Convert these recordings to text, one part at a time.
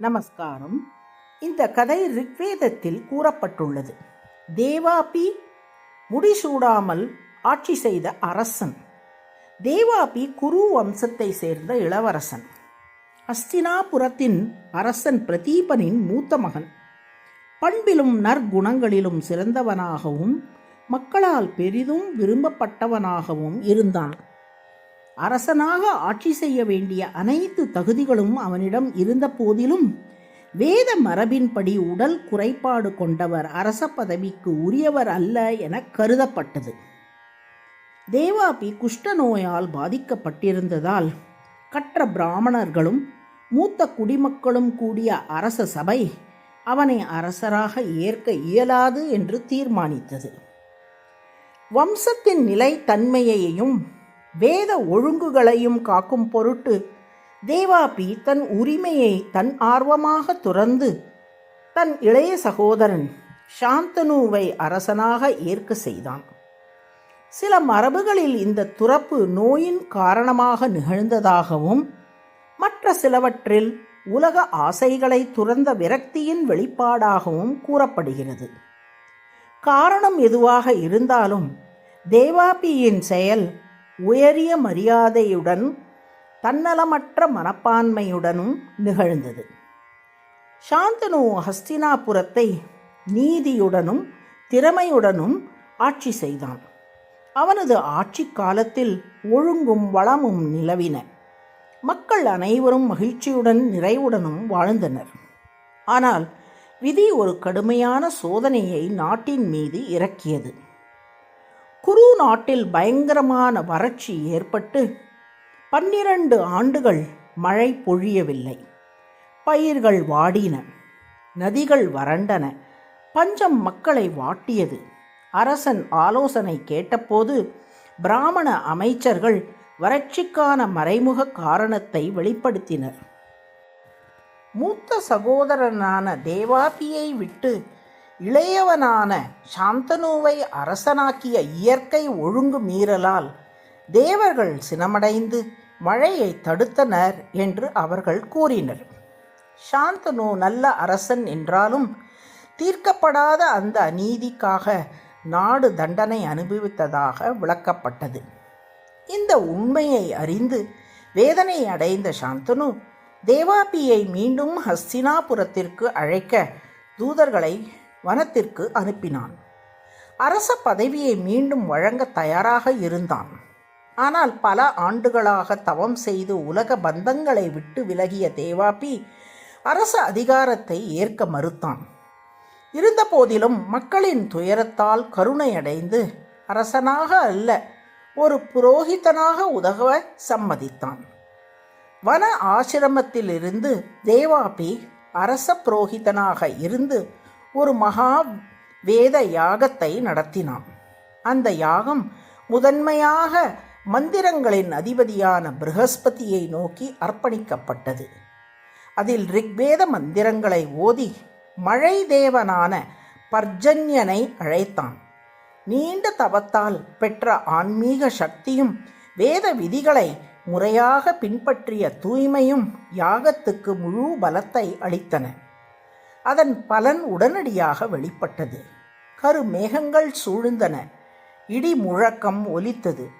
நமஸ்காரம். இந்த கதை ரிக்வேதத்தில் கூறப்பட்டுள்ளது. தேவாபி முடிசூடாமல் ஆட்சி செய்த அரசன். தேவாபி குரு வம்சத்தை சேர்ந்த இளவரசன். அஸ்தினாபுரத்தின் அரசன் பிரதீபனின் மூத்த மகன். பண்பிலும் நற்குணங்களிலும் சிறந்தவனாகவும் மக்களால் பெரிதும் விரும்பப்பட்டவனாகவும் இருந்தான். அரசனாக ஆட்சி செய்ய வேண்டிய அனைத்து தகுதிகளும் அவனிடம் இருந்த போதிலும் வேத மரபின்படி உடல் குறைபாடு கொண்டவர் அரச பதவிக்கு உரியவர் அல்ல என கருதப்பட்டது. தேவாபி குஷ்டநோயால் பாதிக்கப்பட்டிருந்ததால் கற்ற பிராமணர்களும் மூத்த குடிமக்களும் கூடிய அரச சபை அவனை அரசராக ஏற்க இயலாது என்று தீர்மானித்தது. வம்சத்தின் நிலை தன்மையையும் வேத ஒழுங்குகளையும் காக்கும் பொருட்டு தேவாபி தன் உரிமையை தன் ஆர்வமாக துறந்து தன் இளைய சகோதரன் சாந்தனுவை அரசனாக ஏற்க செய்தான். சில மரபுகளில் இந்த துறப்பு நோயின் காரணமாக நிகழ்ந்ததாகவும் மற்ற சிலவற்றில் உலக ஆசைகளை துறந்த விரக்தியின் வெளிப்பாடாகவும் கூறப்படுகிறது. காரணம் எதுவாக இருந்தாலும் தேவாபியின் செயல் உயரிய மரியாதையுடன் தன்னலமற்ற மனப்பான்மையுடனும் நிகழ்ந்தது. சாந்தனு ஹஸ்தினாபுரத்தை நீதியுடனும் திறமையுடனும் ஆட்சி செய்தான். அவனது ஆட்சி காலத்தில் ஒழுங்கும் வளமும் நிலவின. மக்கள் அனைவரும் மகிழ்ச்சியுடன் நிறைவுடனும் வாழ்ந்தனர். ஆனால் விதி ஒரு கடுமையான சோதனையை நாட்டின் மீது இறக்கியது. குரு நாட்டில் பயங்கரமான வறட்சி ஏற்பட்டு பன்னிரண்டு ஆண்டுகள் மழை பொழியவில்லை. பயிர்கள் வாடின நதிகள் வறண்டன பஞ்சம் மக்களை வாட்டியது. அரசன் ஆலோசனை கேட்டபோது பிராமண அமைச்சர்கள் வறட்சிக்கான மறைமுக காரணத்தை வெளிப்படுத்தினர். மூத்த சகோதரனான தேவாபியை விட்டு இளையவனான சாந்தனுவை அரசனாக்கிய இயற்கை ஒழுங்கு மீறலால் தேவர்கள் சினமடைந்து மழையை தடுத்தனர் என்று அவர்கள் கூறினர். சாந்தனு நல்ல அரசன் என்றாலும் தீர்க்கப்படாத அந்த அநீதிக்காக நாடு தண்டனை அனுபவித்ததாக விளக்கப்பட்டது. இந்த உண்மையை அறிந்து வேதனை அடைந்த சாந்தனு தேவாபியை மீண்டும் ஹஸ்தினாபுரத்திற்கு அழைக்க தூதர்களை வனத்திற்கு அனுப்பினான். அரச பதவியை மீண்டும் வழங்க தயாராக இருந்தான். ஆனால் பல ஆண்டுகளாக தவம் செய்து உலக பந்தங்களை விட்டு விலகிய தேவாபி அரச அதிகாரத்தை ஏற்க மறுத்தான். இருந்தபோதிலும் மக்களின் துயரத்தால் கருணையடைந்து அரசனாக அல்ல ஒரு புரோகிதனாக உதவ சம்மதித்தான். வன ஆசிரமத்திலிருந்து தேவாபி அரச புரோகிதனாக இருந்து ஒரு மகா வேத யாகத்தை நடத்தினான். அந்த யாகம் முதன்மையாக மந்திரங்களின் அதிபதியான ப்ரஹஸ்பதியை நோக்கி அர்ப்பணிக்கப்பட்டது. அதில் ரிக்வேத மந்திரங்களை ஓதி மழை தேவனான பர்ஜன்யனை அழைத்தான். நீண்ட தவத்தால் பெற்ற ஆன்மீக சக்தியும் வேத விதிகளை முறையாக பின்பற்றிய தூய்மையும் யாகத்துக்கு முழு பலத்தை அளித்தன. அதன் பலன் உடனடியாக வெளிப்பட்டது. கருமேகங்கள் சூழ்ந்தன. இடி முழக்கம் ஒலித்தது.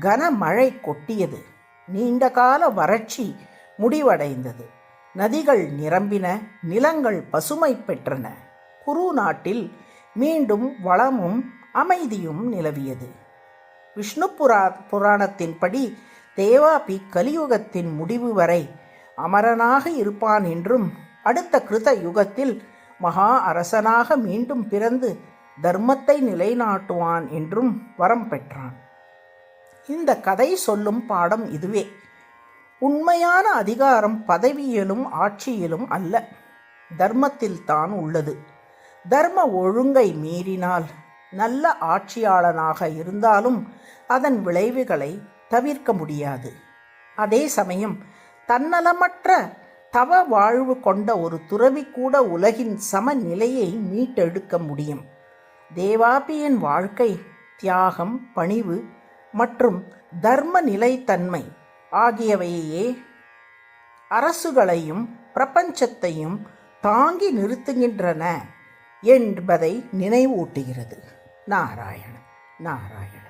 கனமழை கொட்டியது. நீண்டகால வறட்சி முடிவடைந்தது. நதிகள் நிரம்பின. நிலங்கள் பசுமை பெற்றன. குரு நாட்டில் மீண்டும் வளமும் அமைதியும் நிலவியது. விஷ்ணு புரா புராணத்தின்படி தேவாபி கலியுகத்தின் முடிவு வரை அமரனாக இருப்பான் என்றும் அடுத்த கிருத யுகத்தில் மகா அரசனாக மீண்டும் பிறந்து தர்மத்தை நிலைநாட்டுவான் என்றும் வரம் பெற்றான். இந்த கதை சொல்லும் பாடம் இதுவே. உண்மையான அதிகாரம் பதவியிலும் ஆட்சியிலும் அல்ல. தர்மத்தில் தான் உள்ளது. தர்ம ஒழுங்கை மீறினால் நல்ல ஆட்சியாளனாக இருந்தாலும் அதன் விளைவுகளை தவிர்க்க முடியாது. அதே சமயம் தன்னலமற்ற தவ வாழ்வு கொண்ட ஒரு துறவி கூட உலகின் சமநிலையை மீட்டெடுக்க முடியும். தேவாபியின் வாழ்க்கை தியாகம் பணிவு மற்றும் தர்ம நிலைத்தன்மை ஆகியவையே அரசுகளையும் பிரபஞ்சத்தையும் தாங்கி நிறுத்துகின்றன என்பதை நினைவூட்டுகிறது. நாராயணன் நாராயணன்.